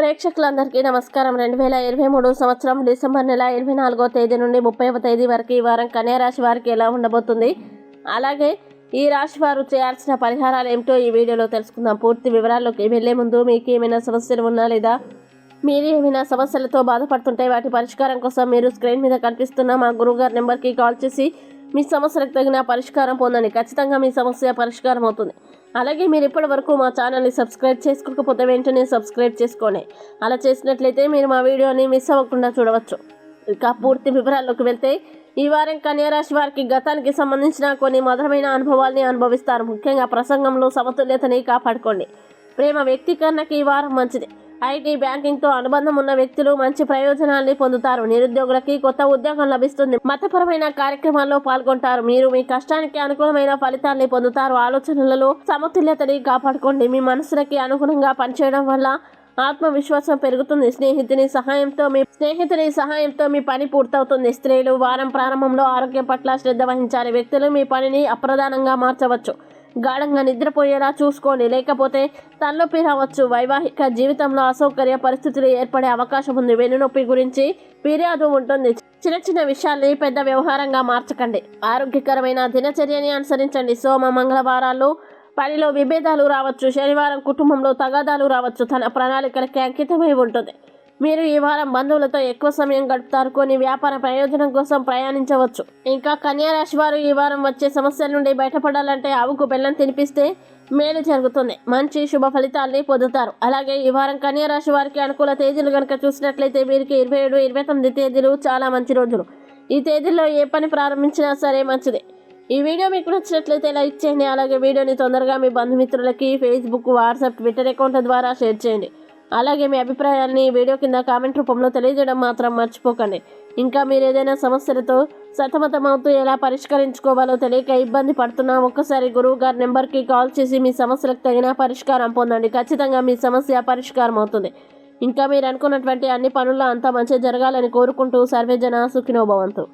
ప్రేక్షకులందరికీ నమస్కారం. రెండు వేల ఇరవై మూడు సంవత్సరం డిసెంబర్ నెల ఇరవై నాలుగో తేదీ నుండి ముప్పైవ తేదీ వరకు ఈ వారం కన్యా రాశి వారికి ఎలా ఉండబోతుంది? అలాగే ఈ రాశి వారు చేయాల్సిన పరిహారాలు ఏమిటో ఈ వీడియోలో తెలుసుకుందాం. పూర్తి వివరాల్లోకి వెళ్ళే ముందు మీకు ఏమైనా సమస్యలు ఉన్నా లేదా మీరు ఏమైనా సమస్యలతో బాధపడుతుంటే వాటి పరిష్కారం కోసం మీరు స్క్రీన్ మీద కనిపిస్తున్న మా గురువుగారి నెంబర్కి కాల్ చేసి మీ సమస్యలకు తగిన పరిష్కారం పొందండి. ఖచ్చితంగా మీ సమస్య పరిష్కారం అవుతుంది. అలాగే మీరు ఇప్పటి వరకు మా ఛానల్ని సబ్స్క్రైబ్ చేసుకోకపోతే వెంటనే సబ్స్క్రైబ్ చేసుకోండి. అలా చేసినట్లయితే మీరు మా వీడియోని మిస్ అవ్వకుండా చూడవచ్చు. ఇక పూర్తి వివరాల్లోకి వెళ్తే ఈ వారం కన్యారాశి వారికి గతానికి సంబంధించిన కొన్ని మధురమైన అనుభవాల్ని అనుభవిస్తారు. ముఖ్యంగా ప్రసంగంలో సమతుల్యతని కాపాడుకోండి. ప్రేమ వ్యక్తీకరణకి ఈ వారం మంచిది. ఐటీ బ్యాంకింగ్తో అనుబంధం ఉన్న వ్యక్తులు మంచి ప్రయోజనాల్ని పొందుతారు. నిరుద్యోగులకి కొత్త ఉద్యోగం లభిస్తుంది. మతపరమైన కార్యక్రమాల్లో పాల్గొంటారు. మీరు మీ కష్టానికి అనుకూలమైన ఫలితాల్ని పొందుతారు. ఆలోచనలలో సమతుల్యతని కాపాడుకోండి. మీ మనసులకి అనుగుణంగా పనిచేయడం వల్ల ఆత్మవిశ్వాసం పెరుగుతుంది. స్నేహితుని సహాయంతో మీ స్నేహితుని సహాయంతో మీ పని పూర్తవుతుంది. స్త్రీలు వారం ప్రారంభంలో ఆరోగ్యం పట్ల శ్రద్ధ వహించాలి. వ్యక్తులు మీ పనిని అప్రధానంగా మార్చవచ్చు. గాఢంగా నిద్రపోయేలా చూసుకోండి. లేకపోతే తలనొప్పి రావచ్చు. వైవాహిక జీవితంలో అసౌకర్య పరిస్థితులు ఏర్పడే అవకాశం ఉంది. వెన్నునొప్పి గురించి ఫిర్యాదు ఉంటుంది. చిన్న చిన్న విషయాల్ని పెద్ద వ్యవహారంగా మార్చకండి. ఆరోగ్యకరమైన దినచర్యని అనుసరించండి. సోమ మంగళవారాలు పనిలో విభేదాలు రావచ్చు. శనివారం కుటుంబంలో తగాదాలు రావచ్చు. తన ప్రణాళికలకి అంకితమై ఉంటుంది. మీరు ఈ వారం బంధువులతో ఎక్కువ సమయం గడుపుతారు. కొన్ని వ్యాపార ప్రయోజనం కోసం ప్రయాణించవచ్చు. ఇంకా కన్యా రాశి వారు ఈ వారం వచ్చే సమస్యల నుండి బయటపడాలంటే ఆవుకు బెల్లం తినిపిస్తే మేలు జరుగుతుంది. మంచి శుభ ఫలితాల్ని పొందుతారు. అలాగే ఈ వారం కన్యా రాశి వారికి అనుకూల తేదీలు కనుక చూసినట్లయితే వీరికి ఇరవై ఏడు ఇరవై తొమ్మిది తేదీలు చాలా మంచి రోజులు. ఈ తేదీల్లో ఏ పని ప్రారంభించినా సరే మంచిది. ఈ వీడియో మీకు నచ్చినట్లయితే లైక్ చేయండి. అలాగే వీడియోని తొందరగా మీ బంధుమిత్రులకి ఫేస్బుక్ వాట్సాప్ ట్విట్టర్ అకౌంట్ల ద్వారా షేర్ చేయండి. అలాగే మీ అభిప్రాయాన్ని వీడియో కింద కామెంట్ రూపంలో తెలియజేయడం మాత్రం మర్చిపోకండి. ఇంకా మీరు ఏదైనా సమస్యలతో సతమతమవుతూ ఎలా పరిష్కరించుకోవాలో తెలియక ఇబ్బంది పడుతున్నా ఒక్కసారి గురువు గారి నెంబర్కి కాల్ చేసి మీ సమస్యలకు తగిన పరిష్కారం పొందండి. ఖచ్చితంగా మీ సమస్య పరిష్కారం అవుతుంది. ఇంకా మీరు అనుకున్నటువంటి అన్ని పనుల్లో అంతా మంచి జరగాలని కోరుకుంటూ సర్వేజన సుఖినోభవంతు.